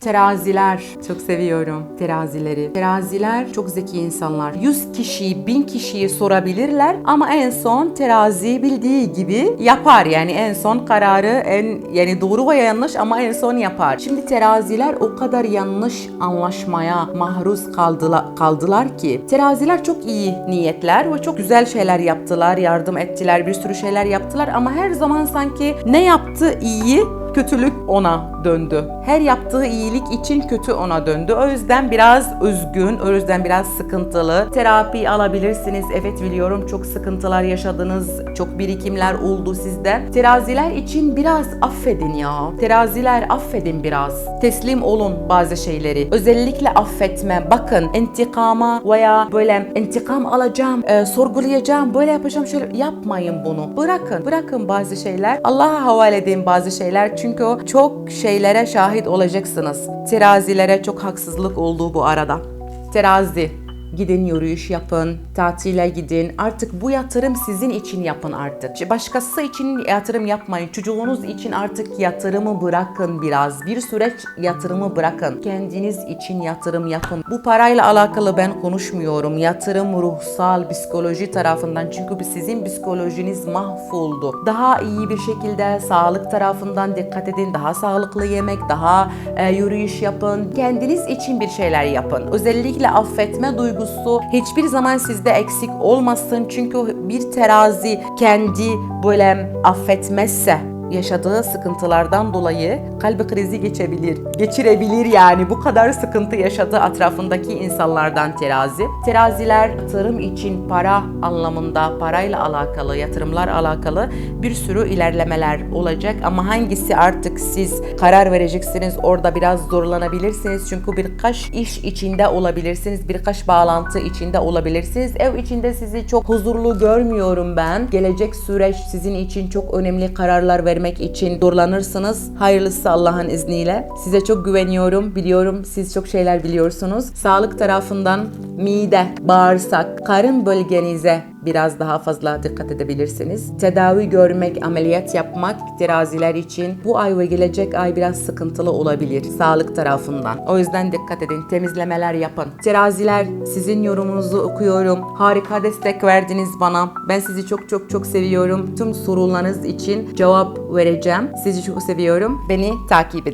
Teraziler. Çok seviyorum terazileri. Teraziler çok zeki insanlar. 100 kişiyi, 1000 kişiyi sorabilirler ama en son terazi bildiği gibi yapar. Yani en son kararı en yani doğru veya yanlış ama en son yapar. Şimdi teraziler o kadar yanlış anlaşmaya maruz kaldılar, kaldılar ki teraziler çok iyi niyetler ve çok güzel şeyler yaptılar, yardım ettiler, bir sürü şeyler yaptılar ama her zaman sanki ne yaptı iyi kötülük ona döndü. Her yaptığı iyilik için kötü ona döndü. O yüzden biraz üzgün, o yüzden biraz sıkıntılı. Terapi alabilirsiniz. Evet biliyorum çok sıkıntılar yaşadınız, çok birikimler oldu sizde. Teraziler için biraz affedin ya. Teraziler affedin biraz. Teslim olun bazı şeyleri. Özellikle affetme. Bakın intikama veya böyle intikam alacağım, e, sorgulayacağım, böyle yapacağım şöyle yapmayın bunu. Bırakın, bırakın bazı şeyler. Allah'a havale edin bazı şeyler. Çünkü o çok şeylere şahit olacaksınız. Terazilere çok haksızlık olduğu bu arada. Terazi. Gidin yürüyüş yapın, tatile gidin. Artık bu yatırım sizin için yapın artık. Başkası için yatırım yapmayın. Çocuğunuz için artık yatırımı bırakın biraz. Bir süreç yatırımı bırakın. Kendiniz için yatırım yapın. Bu parayla alakalı ben konuşmuyorum. Yatırım ruhsal, psikoloji tarafından. Çünkü sizin psikolojiniz mahvoldu. Daha iyi bir şekilde sağlık tarafından dikkat edin. Daha sağlıklı yemek, daha e, yürüyüş yapın. Kendiniz için bir şeyler yapın. Özellikle affetme duygusu hiçbir zaman sizde eksik olmasın. Çünkü bir terazi kendi böyle affetmezse yaşadığı sıkıntılardan dolayı kalbi krizi geçebilir. Geçirebilir yani bu kadar sıkıntı yaşadığı etrafındaki insanlardan terazi. Teraziler yatırım için para anlamında parayla alakalı, yatırımlar alakalı bir sürü ilerlemeler olacak ama hangisi artık siz karar vereceksiniz orada biraz zorlanabilirsiniz çünkü birkaç iş içinde olabilirsiniz, birkaç bağlantı içinde olabilirsiniz. Ev içinde sizi çok huzurlu görmüyorum ben. Gelecek süreç sizin için çok önemli kararlar vermek için zorlanırsınız. Hayırlısı Allah'ın izniyle. Size çok güveniyorum. Biliyorum siz çok şeyler biliyorsunuz. Sağlık tarafından mide, bağırsak, karın bölgenize biraz daha fazla dikkat edebilirsiniz. Tedavi görmek, ameliyat yapmak teraziler için bu ay ve gelecek ay biraz sıkıntılı olabilir sağlık tarafından. O yüzden dikkat edin, temizlemeler yapın. Teraziler sizin yorumunuzu okuyorum. Harika destek verdiniz bana. Ben sizi çok çok çok seviyorum. Tüm sorularınız için cevap vereceğim. Sizi çok seviyorum. Beni takip edin.